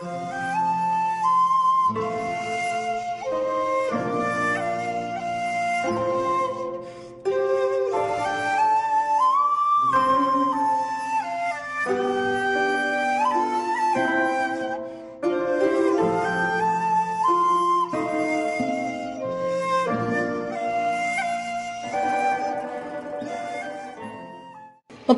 Thank you.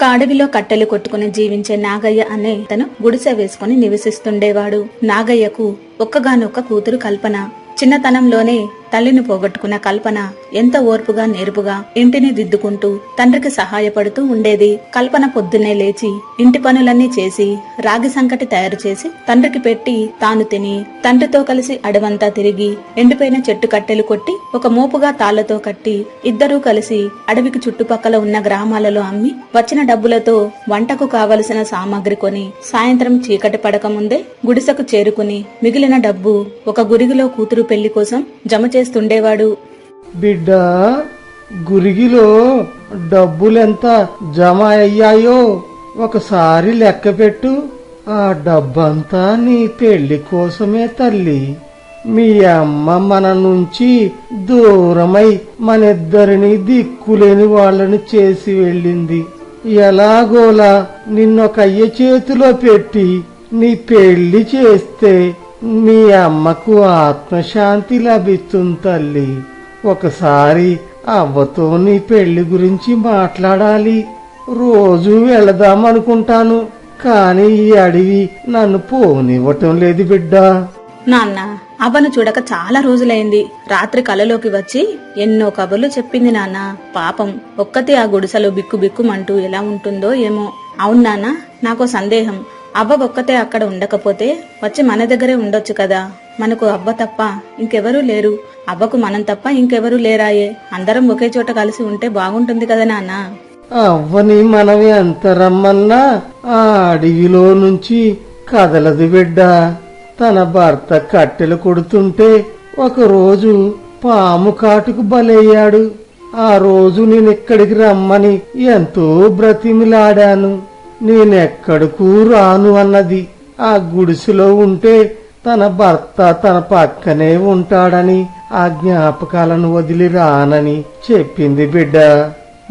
ఒక అడవిలో కట్టెలు కొట్టుకుని జీవించే నాగయ్య అనే తను గుడిసె వేసుకుని నివసిస్తుండేవాడు. నాగయ్యకు ఒక్కగానొక్క కూతురు కల్పన. చిన్నతనంలోనే తల్లిని పోగొట్టుకున్న కల్పన ఎంత ఓర్పుగా నేర్పుగా ఇంటిని దిద్దుకుంటూ తండ్రికి సహాయపడుతూ ఉండేది. కల్పన పొద్దున్నే లేచి ఇంటి పనులన్నీ చేసి రాగి సంకటి తయారు చేసి తండ్రికి పెట్టి తాను తిని తండ్రితో కలిసి అడవంతా తిరిగి ఎండిపోయిన చెట్టు కట్టెలు కొట్టి ఒక మోపుగా తాళ్ళతో కట్టి ఇద్దరూ కలిసి అడవికి చుట్టుపక్కల ఉన్న గ్రామాలలో అమ్మి వచ్చిన డబ్బులతో వంటకు కావలసిన సామాగ్రి కొని సాయంత్రం చీకటి పడక ముందే గుడిసెకు చేరుకుని మిగిలిన డబ్బు ఒక గురిగిలో కూతురు పెళ్ళి కోసం జమ చేస్తుండేవాడు. బిడ్డ గురిగిలో డబ్బులెంత జమ అయ్యాయో ఒకసారి లెక్క పెట్టు. ఆ డబ్బంతా నీ పెళ్ళి కోసమే తల్లి. మీ అమ్మ మన నుంచి దూరమై మనిద్దరిని దిక్కులేని వాళ్ళని చేసి వెళ్ళింది. ఎలాగోలా నిన్నొకయ్య చేతిలో పెట్టి నీ పెళ్ళి చేస్తే మీ అమ్మకు ఆత్మశాంతి లభిస్తుంది తల్లి. ఒకసారి అవ్వతో నీ పెళ్ళి గురించి మాట్లాడాలి. రోజు వెళదామనుకుంటాను కాని ఈ అడవి నన్ను పోనివ్వటం లేదు బిడ్డా. నాన్న అవ్వను చూడక చాలా రోజులైంది. రాత్రి కలలోకి వచ్చి ఎన్నో కబుర్లు చెప్పింది నాన్న. పాపం ఒక్కతే ఆ గుడిసెలో బిక్కు బిక్కుమంటూ ఎలా ఉంటుందో ఏమో. అవును నాన్న నాకు సందేహం. అబ్బ ఒక్కతే అక్కడ ఉండకపోతే వచ్చి మన దగ్గరే ఉండొచ్చు కదా. మనకు అబ్బ తప్ప ఇంకెవరూ లేరు. అబ్బకు మనం తప్ప ఇంకెవరూ లేరాయే. అందరం ఒకే చోట కలిసి ఉంటే బాగుంటుంది కదా నాన్న. అవ్వని మనం అంత రమ్మన్నా ఆ అడవిలో నుంచి కదలదు బిడ్డ. తన భర్త కట్టెలు కొడుతుంటే ఒకరోజు పాము కాటుకు బలయ్యాడు. ఆ రోజు నేనిక్కడికి రమ్మని ఎంతో బ్రతిమిలాడాను. నేనెక్కడకు రాను అన్నది. ఆ గుడిసెలో ఉంటే తన భర్త తన పక్కనే ఉంటాడని ఆ జ్ఞాపకాలను వదిలి రానని చెప్పింది బిడ్డ.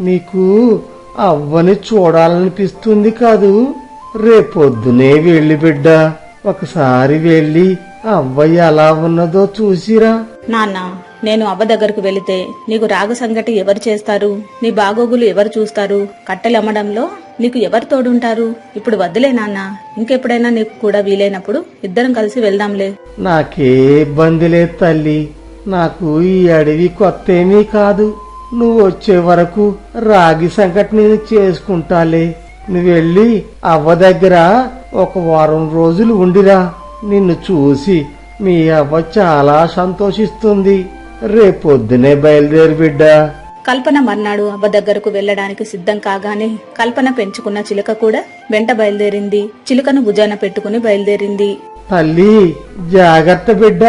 నీకు అవ్వని చూడాలనిపిస్తుంది కాదు. రేపొద్దునే వెళ్ళి బిడ్డ. ఒకసారి వెళ్ళి అవ్వ ఎలా ఉన్నదో చూసిరా. నాన్న నేను అవ్వ దగ్గరకు వెళితే నీకు రాగ సంగటి ఎవరు చేస్తారు? నీ బాగోగులు ఎవరు చూస్తారు? కట్టెలు అమ్మడంలో నీకు ఎవరు తోడుంటారు? ఇప్పుడు వద్దులే నాన్న. ఇంకెప్పుడైనా నీకు కూడా వీలైనప్పుడు ఇద్దరం కలిసి వెళ్దాంలే. నాకే ఇబ్బంది లేదు తల్లి. నాకు ఈ అడవి కొత్త ఏమీ కాదు. నువ్వు వచ్చే వరకు రాగి సంకటి నేను చేసుకుంటాలే. నువ్వెళ్ళి అవ్వ దగ్గర ఒక వారం రోజులు ఉండిరా. నిన్ను చూసి మీ అవ్వ చాలా సంతోషిస్తుంది. రేపొద్దునే బయలుదేరి బిడ్డా. కల్పన మర్నాడు అవ్వ దగ్గరకు వెళ్ళడానికి సిద్ధం కాగానే కల్పన పెంచుకున్న చిలుక కూడా వెంట బయలుదేరింది. చిలుకను భుజాన పెట్టుకుని బయలుదేరింది. తల్లి జాగ్రత్త బిడ్డ.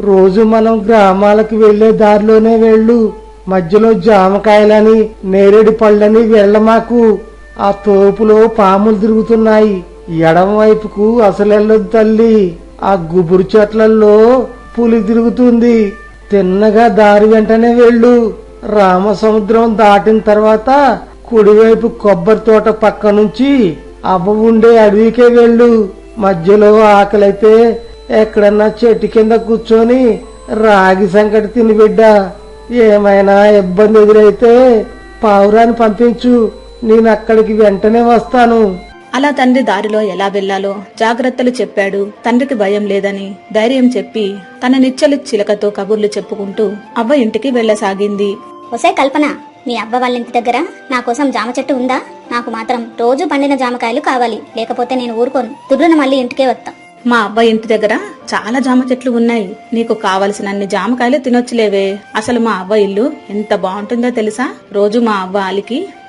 రోజు మనం గ్రామాలకు వెళ్ళే దారిలోనే వెళ్ళు. మధ్యలో జామకాయలని నేరేడు పళ్ళని వెళ్ళమాకు. ఆ తోపులో పాములు తిరుగుతున్నాయి. ఎడమ వైపుకు అసలెళ్ళదు తల్లి. ఆ గుబురు చెట్లల్లో పులి తిరుగుతుంది. తిన్నగా దారి వెంటనే వెళ్ళు. రామసముద్రం దాటిన తర్వాత కుడివైపు కొబ్బరి తోట పక్క నుంచి అవ్వ ఉండే అడవికే వెళ్ళు. మధ్యలో ఆకలైతే ఎక్కడన్నా చెట్టు కింద కూర్చొని రాగి సంకటి తిని బిడ్డ. ఏమైనా ఇబ్బంది ఎదురైతే పావురాన్ని పంపించు. నేను అక్కడికి వెంటనే వస్తాను. అలా తండ్రి దారిలో ఎలా వెళ్ళాలో జాగ్రత్తలు చెప్పాడు. తండ్రికి భయం లేదని ధైర్యం చెప్పి తన నిచ్చలు చిలకతో కబుర్లు చెప్పుకుంటూ అవ్వ ఇంటికి వెళ్ళసాగింది ఒసే కల్పన మీ అవ్వ వాళ్ళ ఇంటి దగ్గర నా కోసం జామ చెట్టు ఉందా? నాకు మాత్రం రోజు పండిన జామకాయలు కావాలి. లేకపోతే నేను ఊరుకోను. దుర్రున మళ్ళీ ఇంటికే వస్తా మా అవ్వ ఇంటి దగ్గర చాలా జామ చెట్లు ఉన్నాయి. నీకు కావలసినన్ని జామకాయలు తినొచ్చులేవే. అసలు మా అవ్వ ఇల్లు ఎంత బాగుంటుందో తెలుసా? రోజు మా అవ్వ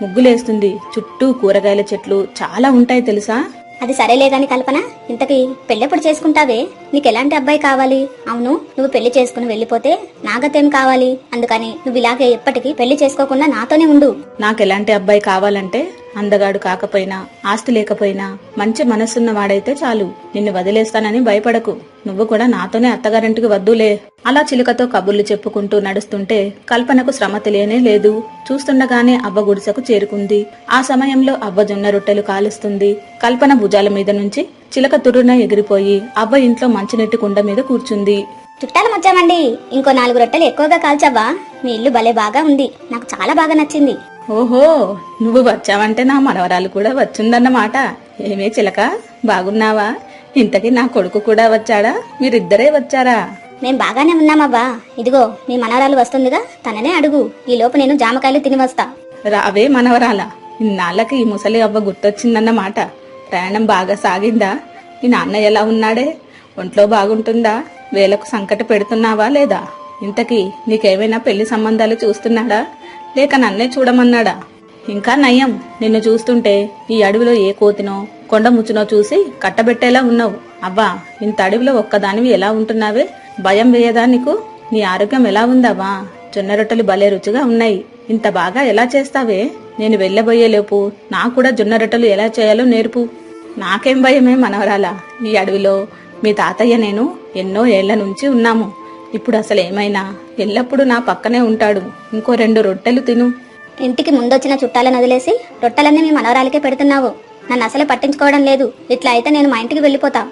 ముగ్గులేస్తుంది. చుట్టూ కూరగాయల చెట్లు చాలా ఉంటాయి తెలుసా? అది సరేలే గాని కల్పన. ఇంతకీ పెళ్ళెప్పుడు చేసుకుంటావే? నీకు ఎలాంటి అబ్బాయి కావాలి? అవును నువ్వు పెళ్ళి చేసుకుని వెళ్ళిపోతే నాగతేం కావాలి? అందుకని నువ్వు ఇలాగే ఎప్పటికీ పెళ్ళి చేసుకోకుండా నాతోనే ఉండు. నాకెలాంటి అబ్బాయి కావాలంటే అందగాడు కాకపోయినా ఆస్తి లేకపోయినా మంచి మనసున్న వాడైతే చాలు. నిన్ను వదిలేస్తానని భయపడకు. నువ్వు కూడా నాతోనే అత్తగారింటికి వద్దులే. అలా చిలుకతో కబుర్లు చెప్పుకుంటూ నడుస్తుంటే కల్పనకు శ్రమ తెలియనే లేదు. చూస్తుండగానే అవ్వ గుడిసెకు చేరుకుంది. ఆ సమయంలో అవ్వ జొన్న రొట్టెలు కాలుస్తుంది. కల్పన భుజాల మీద నుంచి చిలక తుర్రున ఎగిరిపోయి అవ్వ ఇంట్లో మంచినీటి కుండ మీద కూర్చుంది. చుట్టాలం వచ్చామండి ఇంకో నాలుగు రొట్టెలు ఎక్కువగా కాల్చవ్వా. మీ ఇల్లు భలే బాగా ఉంది. నాకు చాలా బాగా నచ్చింది. ఓహో నువ్వు వచ్చావంటే నా మనవరాలు కూడా వచ్చిందన్నమాట. ఏమే చిలక బాగున్నావా? ఇంతకీ నా కొడుకు కూడా వచ్చాడా? మీరిద్దరే వచ్చారా? మేం బాగానే ఉన్నామవ్వా ఇదిగో మీ మనవరాలు వస్తుందిగా తననే అడుగు. ఈ లోపు నేను జామకాయలు తిని వస్తా. రావే మనవరాల. ఇన్నాళ్ళకి ఈ ముసలి అవ్వ గుర్తొచ్చిందన్నమాట. ప్రయాణం బాగా సాగిందా? మీ నాన్న ఎలా ఉన్నాడే? ఒంట్లో బాగుంటుందా? వేలకు సంకట పెడుతున్నావా లేదా? ఇంతకీ నీకేమైనా పెళ్ళి సంబంధాలు చూస్తున్నాడా? లేక నన్నే చూడమన్నాడా? ఇంకా నయం నిన్ను చూస్తుంటే ఈ అడవిలో ఏ కోతినో కొండ ముచ్చునో చూసి కట్టబెట్టేలా ఉన్నావు. అవ్వా ఇంత అడవిలో ఒక్కదానివి ఎలా ఉంటున్నావే? భయం వేయదా నీకు? నీ ఆరోగ్యం ఎలా ఉందావా జొన్న రొట్టెలు భలే రుచిగా ఉన్నాయి. ఇంత బాగా ఎలా చేస్తావే? నేను వెళ్ళబోయేలోపు నాకు కూడా జొన్న రొట్టెలు ఎలా చేయాలో నేర్పు. నాకేం భయమే మనవరాలా. ఈ అడవిలో మీ తాతయ్య నేను ఎన్నో ఏళ్ళ నుంచి ఉన్నాము. ఇప్పుడు అసలు ఏమైనా ఎల్లప్పుడూ నా పక్కనే ఉంటాడు. ఇంకో రెండు రొట్టెలు తిను. ఇంటికి ముందొచ్చిన చుట్టాలను వదిలేసి రొట్టెలన్నీ మీ మనవరాలకే పెడుతున్నావు. నన్ను అసలే పట్టించుకోవడం లేదు. ఇట్లా అయితే నేను మా ఇంటికి వెళ్ళిపోతా.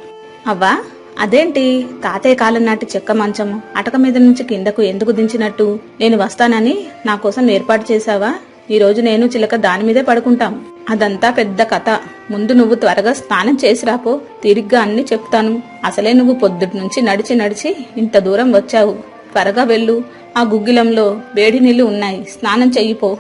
అవ్వా? అదేంటి? తాతయ్య కాలం నాటి చెక్క మంచం అటక మీద నుంచి కిందకు ఎందుకు దించినట్టు? నేను వస్తానని నా కోసం ఏర్పాటు చేశావా? ఈ రోజు నేను చిలక దాని మీదే పడుకుంటాం. అదంతా పెద్ద కథ. ముందు నువ్వు త్వరగా స్నానం చేసి రాపో తిరిగ్గా అన్ని చెప్తాను. అసలే నువ్వు పొద్దుటి నుంచి నడిచి నడిచి ఇంత దూరం వచ్చావు. త్వరగా వెళ్ళు. ఆ గుగ్గిలంలో వేడి నీళ్ళు ఉన్నాయి. స్నానం చెయ్యిపో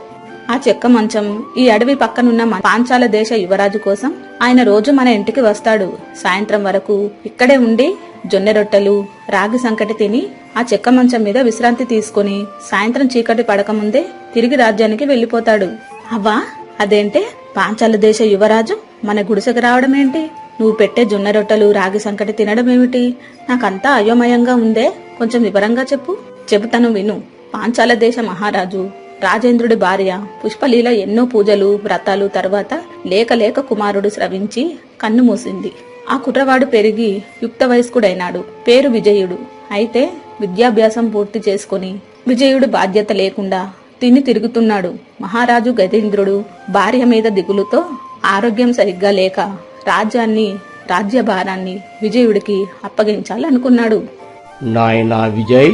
ఆ చెక్క మంచం ఈ అడవి పక్కనున్న మన పాంచాల దేశ యువరాజు కోసం ఆయన రోజు మన ఇంటికి వస్తాడు. సాయంత్రం వరకు ఇక్కడే ఉండి జొన్నె రొట్టెలు రాగి సంకటి తిని ఆ చెక్క మంచం మీద విశ్రాంతి తీసుకుని సాయంత్రం చీకటి పడకముందే తిరిగి రాజ్యానికి వెళ్ళిపోతాడు అవ్వా అదేంటే పాంచాల దేశ యువరాజు మన గుడిసెకు రావడం ఏంటి నువ్వు పెట్టే జొన్న రొట్టెలు రాగి సంకటి తినడం ఏమిటి నాకంతా అయోమయంగా ఉందే. కొంచెం వివరంగా చెప్పు. చెబుతాను విను. పాంచాల దేశ మహారాజు రాజేంద్రుడి భార్య పుష్పలీల ఎన్నో పూజలు వ్రతాలు తర్వాత లేక లేక కుమారుడు స్రవించి కన్ను మూసింది. ఆ కుట్రవాడు పెరిగి యుక్త వయస్కుడైనాడు పేరు విజయుడు. అయితే విద్యాభ్యాసం పూర్తి చేసుకుని విజయుడు బాధ్యత లేకుండా తిని తిరుగుతున్నాడు. మహారాజు గజేంద్రుడు భార్య మీద దిగులుతో ఆరోగ్యం సరిగ్గా లేక రాజ్యాన్ని రాజ్యభారాన్ని విజయుడికి అప్పగించాలనుకున్నాడు. నాయనా విజయ్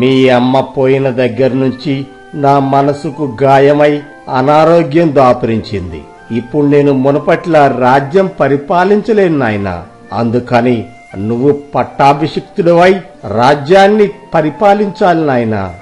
మీ అమ్మ పోయిన దగ్గర నుంచి నా మనసుకు గాయమై అనారోగ్యం దాపురించింది. ఇప్పుడు నేను మునపట్ల రాజ్యం పరిపాలించలేను నాయనా. అందుకని నువ్వు పట్టాభిషిక్తుడవై రాజ్యాన్ని పరిపాలించాలి నాయనా.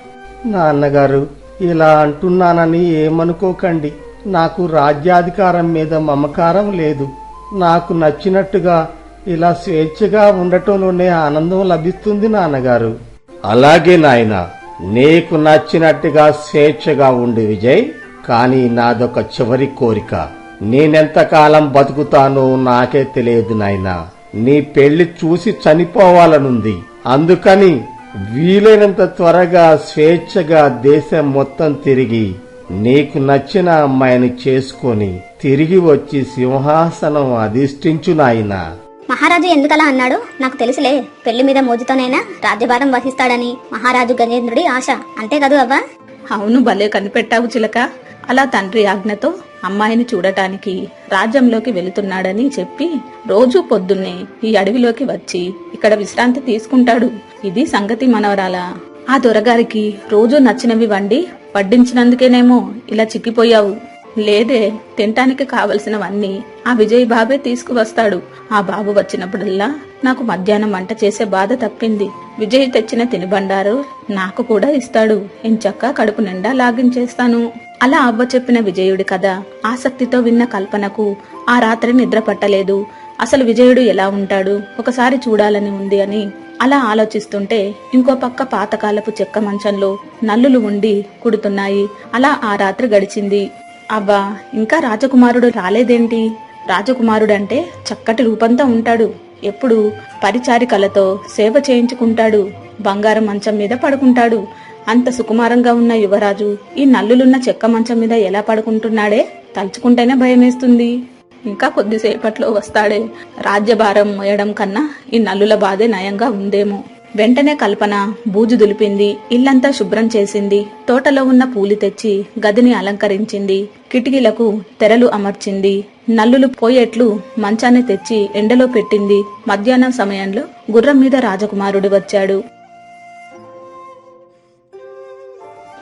నాన్నగారు ఇలా అంటున్నానని ఏమనుకోకండి. నాకు రాజ్యాధికారం మీద మమకారం లేదు. నాకు నచ్చినట్టుగా ఇలా స్వేచ్ఛగా ఉండటంలోనే ఆనందం లభిస్తుంది నాన్నగారు. అలాగే నాయనా నీకు నచ్చినట్టుగా స్వేచ్ఛగా ఉండి విజయ్ కానీ నాదొక చివరి కోరిక. నేనెంతకాలం బతుకుతానో నాకే తెలియదు నాయనా. నీ పెళ్ళి చూసి చనిపోవాలనుంది. అందుకని వీలైనంత త్వరగా స్వేచ్ఛగా దేశం మొత్తం తిరిగి నీకు నచ్చిన అమ్మాయిని చేసుకొని తిరిగి వచ్చి సింహాసనం అధిష్ఠించు నాయనా. మహారాజు ఎందుకలా అన్నాడు? నాకు తెలుసులే. పెళ్ళి మీద మోజుతోనైనా రాజ్యభారం వహిస్తాడని మహారాజు గజేంద్రుడి ఆశ. అంతే కదూ అవ్వా? అవును భలే కనిపెట్టావు చిలక. అలా తండ్రి ఆజ్ఞతో అమ్మాయిని చూడటానికి రాజ్యంలోకి వెళుతున్నాడని చెప్పి రోజూ పొద్దున్నే ఈ అడవిలోకి వచ్చి ఇక్కడ విశ్రాంతి తీసుకుంటాడు. ఇది సంగతి మనవరాల. ఆ దొరగారికి రోజూ నచ్చినవి వండి వడ్డించినందుకేనేమో ఇలా చిక్కిపోయావు. లేదే తినటానికి కావలసినవన్నీ ఆ విజయ్ బాబే తీసుకువస్తాడు. ఆ బాబు వచ్చినప్పుడల్లా నాకు మధ్యాహ్నం వంట చేసే బాధ తప్పింది. విజయ్ తెచ్చిన తినుబండారు నాకు కూడా ఇస్తాడు. ఎంచక్క కడుపు నిండా లాగించేస్తాను. అలా అవ్వ చెప్పిన విజయుడి కథ ఆసక్తితో విన్న కల్పనకు ఆ రాత్రి నిద్ర పట్టలేదు. అసలు విజయుడు ఎలా ఉంటాడు? ఒకసారి చూడాలని ఉంది అని అలా ఆలోచిస్తుంటే ఇంకో పక్క పాతకాలపు చెక్క మంచంలో నల్లులు ఉండి కుడుతున్నాయి. అలా ఆ రాత్రి గడిచింది. అబ్బా ఇంకా రాజకుమారుడు రాలేదేంటి? రాజకుమారుడంటే చక్కటి రూపంతో ఉంటాడు. ఎప్పుడు పరిచారికలతో సేవ చేయించుకుంటాడు. బంగారం మంచం మీద పడుకుంటాడు. అంత సుకుమారంగా ఉన్న యువరాజు ఈ నల్లులున్న చెక్క మంచం మీద ఎలా పడుకుంటున్నాడే? తలుచుకుంటేనే భయమేస్తుంది. ఇంకా కొద్దిసేపట్లో వస్తాడే. రాజ్యభారం మోయడం కన్నా ఈ నల్లుల బాధే నయంగా ఉందేమో. వెంటనే కల్పన బూజు దులిపింది ఇల్లంతా శుభ్రం చేసింది తోటలో ఉన్న పూలు తెచ్చి గదిని అలంకరించింది కిటికీలకు తెరలు అమర్చింది నల్లులు పోయేట్లు మంచాన్ని తెచ్చి ఎండలో పెట్టింది. మధ్యాహ్నం సమయంలో గుర్రం మీద రాజకుమారుడు వచ్చాడు.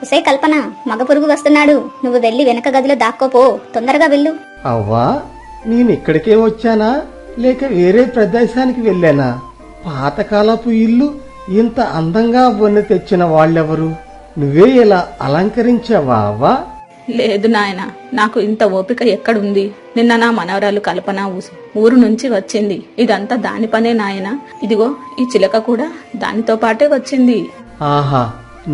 ఉసే కల్పన మగ పురుగు వస్తున్నాడు. నువ్వు వెళ్ళి వెనక గదిలో దాక్కోపో తొందరగా వెళ్ళు. అవ్వా నేను ఇక్కడికే వచ్చానా? లేక వేరే ప్రదేశానికి వెళ్ళానా? పాతకాలపు ఇల్లు ఇంత అందంగా వన్నె తెచ్చిన వాళ్ళెవరు? నువ్వే ఇలా అలంకరించావా లేదు నాయన నాకు ఇంత ఓపిక ఎక్కడుంది? నిన్న నా మనవరాలు కల్పన ఊరు నుంచి వచ్చింది. ఇదంతా దాని పనే నాయన. ఇదిగో ఈ చిలక కూడా దానితో పాటే వచ్చింది. ఆహా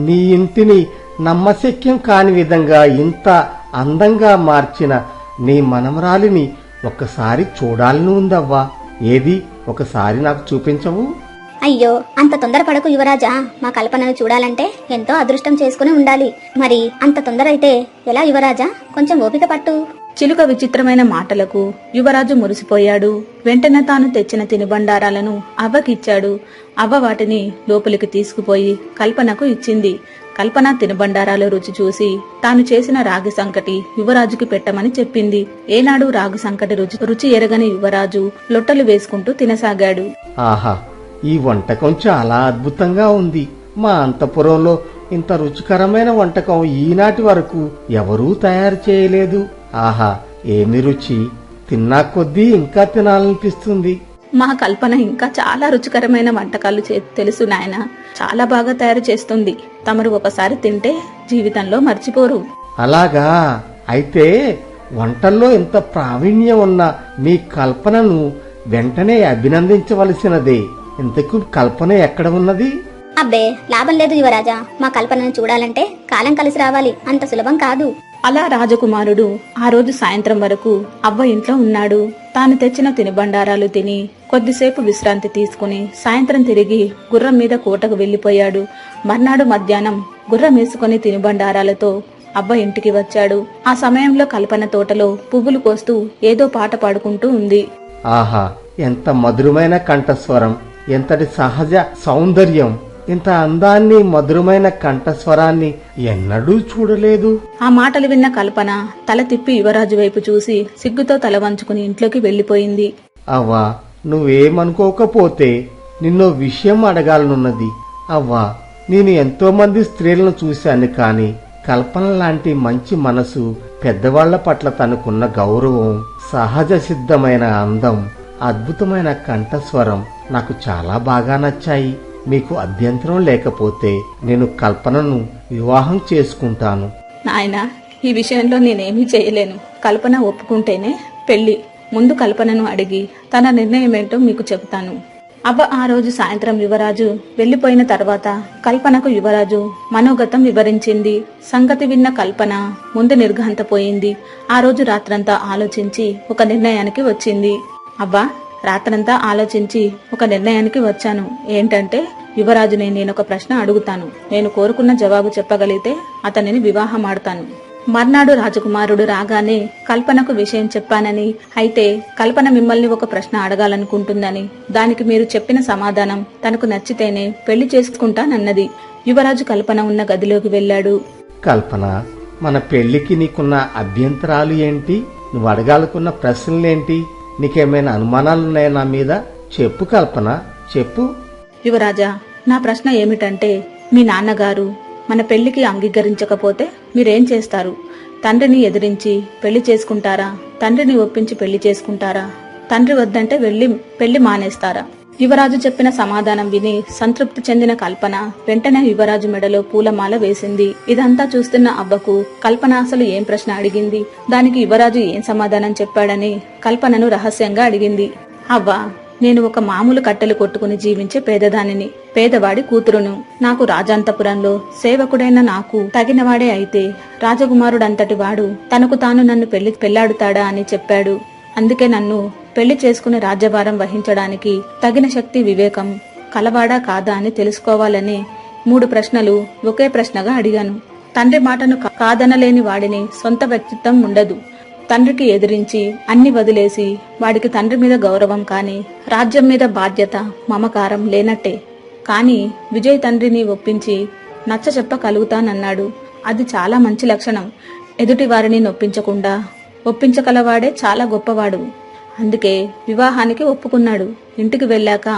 నీ ఇంటిని నమ్మశక్యం కాని విధంగా ఇంత అందంగా మార్చిన నీ మనమరాలిని ఒక్కసారి చూడాలని ఉందవ్వా? ఏది? ఒకసారి నాకు చూపించవు. అయ్యో అంత తొందరపడకు యువరాజా. మా కల్పనను చూడాలంటే ఎంతో అదృష్టం చేసుకుని ఉండాలి. మరి అంత తొందర అయితే ఎలా యువరాజా? కొంచెం ఓపిక పట్టు. చిలుక విచిత్రమైన మాటలకు యువరాజు మురిసిపోయాడు. వెంటనే తాను తెచ్చిన తినుబండారాలను అవ్వకిచ్చాడు. అవ్వ వాటిని లోపలికి తీసుకుపోయి కల్పనకు ఇచ్చింది. కల్పన తినుబండారాల రుచి చూసి తాను చేసిన రాగి సంకటి యువరాజుకి పెట్టమని చెప్పింది. ఏనాడు రాగి సంకటి రుచి రుచి ఎరగని యువరాజు లొట్టలు వేసుకుంటూ తినసాగాడు. ఆహా ఈ వంటకం చాలా అద్భుతంగా ఉంది. మా అంతపురంలో ఇంత రుచికరమైన వంటకం ఈనాటి వరకు ఎవరూ తయారు చేయలేదు. ఆహా ఏమి రుచి? తిన్నా కొద్దీ ఇంకా తినాలనిపిస్తుంది. మా కల్పన ఇంకా చాలా రుచికరమైన వంటకాలు చే తెలుసు నాయన. చాలా బాగా తయారు చేస్తుంది. తమరు ఒకసారి తింటే జీవితంలో మర్చిపోరు. అలాగా? అయితే వంటల్లో ఇంత ప్రావీణ్యం ఉన్న మీ కల్పనను వెంటనే అభినందించవలసినదే. ఇంతకు కల్పన ఎక్కడ ఉన్నది? అబ్బే లాభం లేదు యువరాజా. మా కల్పనను చూడాలంటే కాలం కలిసి రావాలి. అంత సులభం కాదు. అలా రాజకుమారుడు ఆ రోజు సాయంత్రం వరకు అవ్వ ఇంట్లో ఉన్నాడు. తాను తెచ్చిన తినుబండారాలు తిని కొద్దిసేపు విశ్రాంతి తీసుకుని సాయంత్రం తిరిగి గుర్రం మీద కోటకు వెళ్ళిపోయాడు మర్నాడు మధ్యాహ్నం గుర్రం వేసుకుని తినుబండారాలతో అవ్వ ఇంటికి వచ్చాడు. ఆ సమయంలో కల్పన తోటలో పువ్వులు కోస్తూ ఏదో పాట పాడుకుంటూ ఉంది. ఆహా ఎంత మధురమైన కంఠస్వరం ఎంతటి సహజ సౌందర్యం. ఇంత అందాన్ని మధురమైన కంఠస్వరాన్ని ఎన్నడూ చూడలేదు. ఆ మాటలు విన్న కల్పన తల తిప్పి యువరాజు వైపు చూసి సిగ్గుతో తల వంచుకుని ఇంట్లోకి వెళ్ళిపోయింది అవ్వా నువ్వేమనుకోకపోతే నిన్నో విషయం అడగాలనున్నది. అవ్వా నేను ఎంతో మంది స్త్రీలను చూశాను కాని కల్పన లాంటి మంచి మనసు పెద్దవాళ్ళ పట్ల తనకున్న గౌరవం సహజ సిద్ధమైన అందం అద్భుతమైన కంఠస్వరం నాకు చాలా బాగా నచ్చాయి. మీకు అభ్యంతరం లేకపోతే నేను కల్పనను వివాహం చేసుకుంటాను. నాయన ఈ విషయంలో నేనేమీ చేయలేను. కల్పన ఒప్పుకుంటేనే పెళ్ళి ముందు కల్పనను అడిగి తన నిర్ణయం ఏంటో మీకు చెబుతాను. అబ్బ ఆ రోజు సాయంత్రం యువరాజు వెళ్ళిపోయిన తర్వాత కల్పనకు యువరాజు మనోగతం వివరించింది. సంగతి విన్న కల్పన ముందు నిర్ఘంతపోయింది ఆ రోజు రాత్రంతా ఆలోచించి ఒక నిర్ణయానికి వచ్చింది. అబ్బా రాత్రంతా ఆలోచించి ఒక నిర్ణయానికి వచ్చాను. ఏంటంటే యువరాజుని నేను ఒక ప్రశ్న అడుగుతాను. నేను కోరుకున్న జవాబు చెప్పగలిగితే అతనిని వివాహం ఆడతాను మర్నాడు రాజకుమారుడు రాగానే కల్పనకు విషయం చెప్పానని అయితే కల్పన మిమ్మల్ని ఒక ప్రశ్న అడగాలనుకుంటుందని దానికి మీరు చెప్పిన సమాధానం తనకు నచ్చితేనే పెళ్ళి చేసుకుంటానన్నది. యువరాజు కల్పన ఉన్న గదిలోకి వెళ్ళాడు. కల్పన మన పెళ్ళికి నీకున్న అభ్యంతరాలు ఏంటి? నువ్వు అడగాలనుకున్న ప్రశ్నలేంటి? నీకేమైనా అనుమానాలున్నాయా నా మీద? చెప్పు కల్పన చెప్పు. యువరాజా నా ప్రశ్న ఏమిటంటే మీ నాన్నగారు మన పెళ్ళికి అంగీకరించకపోతే మీరేం చేస్తారు? తండ్రిని ఎదిరించి పెళ్ళి చేసుకుంటారా? తండ్రిని ఒప్పించి పెళ్ళి చేసుకుంటారా? తండ్రి వద్దంటే వెళ్ళి పెళ్ళి మానేస్తారా? యువరాజు చెప్పిన సమాధానం విని సంతృప్తి చెందిన కల్పన వెంటనే యువరాజు మెడలో పూలమాల వేసింది. ఇదంతా చూస్తున్న అవ్వకు కల్పన అసలు ఏం ప్రశ్న అడిగింది? దానికి యువరాజు ఏం సమాధానం చెప్పాడని కల్పనను రహస్యంగా అడిగింది. అవ్వ నేను ఒక మామూలు కట్టెలు కొట్టుకుని జీవించే పేదదానిని పేదవాడి కూతురును. నాకు రాజాంతపురంలో సేవకుడైన నాకు తగినవాడే అయితే రాజకుమారుడంతటి వాడు తనకు తాను నన్ను పెళ్ళి పెళ్ళాడుతాడా అని చెప్పాడు. అందుకే నన్ను పెళ్ళి చేసుకుని రాజ్యభారం వహించడానికి తగిన శక్తి వివేకం కలవాడా కాదా అని తెలుసుకోవాలని మూడు ప్రశ్నలు ఒకే ప్రశ్నగా అడిగాను. తండ్రి మాటను కాదనలేని వాడిని సొంత వ్యక్తిత్వం ఉండదు. తండ్రికి ఎదిరించి అన్ని వదిలేసి వాడికి తండ్రి మీద గౌరవం కాని రాజ్యం మీద బాధ్యత మమకారం లేనట్టే. కాని విజయ్ తండ్రిని ఒప్పించి నచ్చ చెప్పగలుగుతానన్నాడు అది చాలా మంచి లక్షణం. ఎదుటి వారిని నొప్పించకుండా ఒప్పించగలవాడే చాలా గొప్పవాడు. అందుకే వివాహానికి ఒప్పుకున్నాడు. ఇంటికి వెళ్ళాక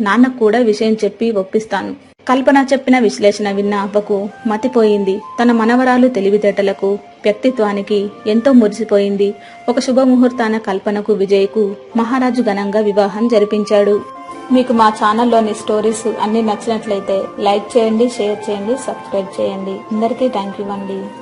నాన్నకు కూడా విషయం చెప్పి ఒప్పిస్తాను. కల్పన చెప్పిన విశ్లేషణ విన్న అవ్వకు మతిపోయింది. తన మనవరాలు తెలివితేటలకు వ్యక్తిత్వానికి ఎంతో మురిసిపోయింది. ఒక శుభముహూర్తాన కల్పనకు విజయ్కు మహారాజు ఘనంగా వివాహం జరిపించాడు. మీకు మా ఛానల్లోని స్టోరీస్ అన్ని నచ్చినట్లయితే లైక్ చేయండి షేర్ చేయండి సబ్స్క్రైబ్ చేయండి. అందరికీ థ్యాంక్ యూ అండి.